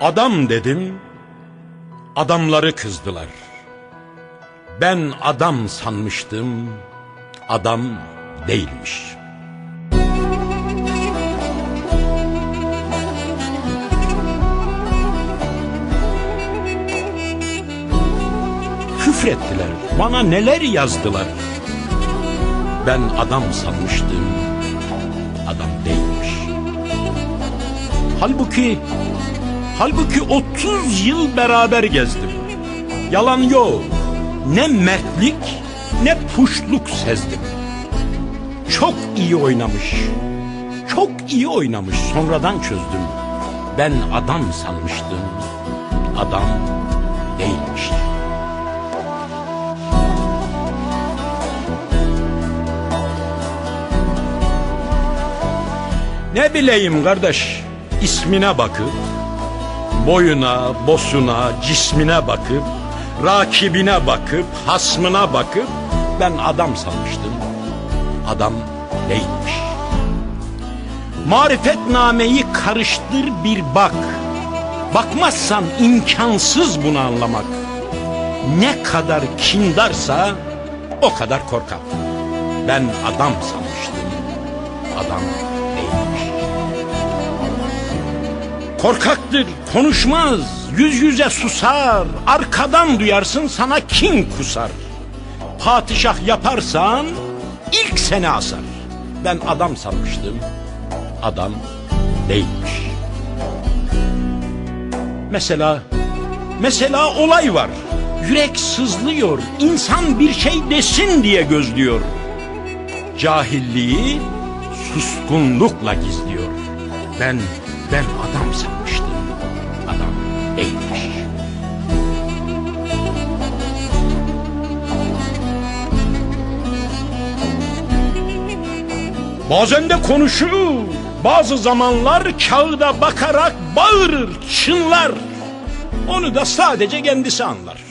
Adam dedim, adamları kızdılar. Ben adam sanmıştım, adam değilmiş. Küfrettiler, bana neler yazdılar. Ben adam sanmıştım, adam değilmiş. Halbuki Halbuki 30 yıl beraber gezdim. Yalan yok. Ne mertlik ne puşluk sezdim. Çok iyi oynamış. Çok iyi oynamış. Sonradan çözdüm. Ben adam sanmıştım. Adam değilmiş. Ne bileyim kardeş, ismine bakıp boyuna, bosuna, cismine bakıp, rakibine bakıp, hasmına bakıp ben adam sanmıştım. Adam değilmiş. Marifetnameyi karıştır bir bak. Bakmazsan imkansız bunu anlamak. Ne kadar kindarsa o kadar korkak. Ben adam sanmıştım. Adam Korkaktır, konuşmaz, yüz yüze susar, arkadan duyarsın sana kin kusar. Padişah yaparsan ilk seni asar. Ben adam sanmıştım, adam değilmiş. Mesela, mesela olay var. Yürek sızlıyor, insan bir şey desin diye gözlüyor. Cahilliği suskunlukla gizliyor. Ben ben adam sanmıştım. Adam değilmiş. Bazen de konuşur, bazı zamanlar kağıda bakarak bağırır, çınlar. Onu da sadece kendisi anlar.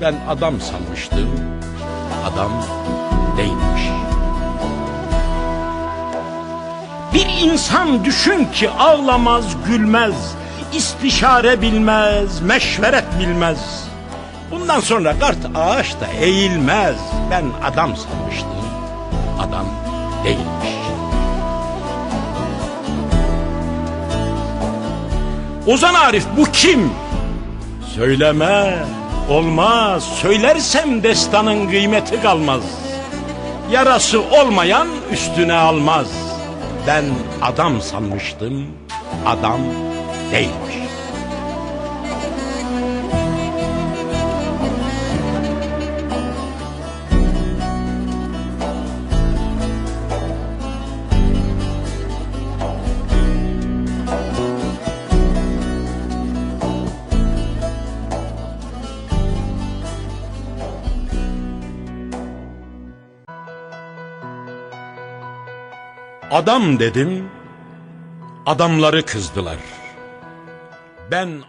Ben adam sanmıştım, adam değilmiş. Bir insan düşün ki ağlamaz, gülmez, istişare bilmez, meşveret bilmez. Bundan sonra kart ağaç da eğilmez. Ben adam sanmıştım, adam değilmiş. Ozan Arif bu kim? Söyleme, olmaz. Söylersem destanın kıymeti kalmaz. Yarası olmayan üstüne almaz. Ben adam sanmıştım, adam değilmiş. Adam dedim, adamları kızdılar. Ben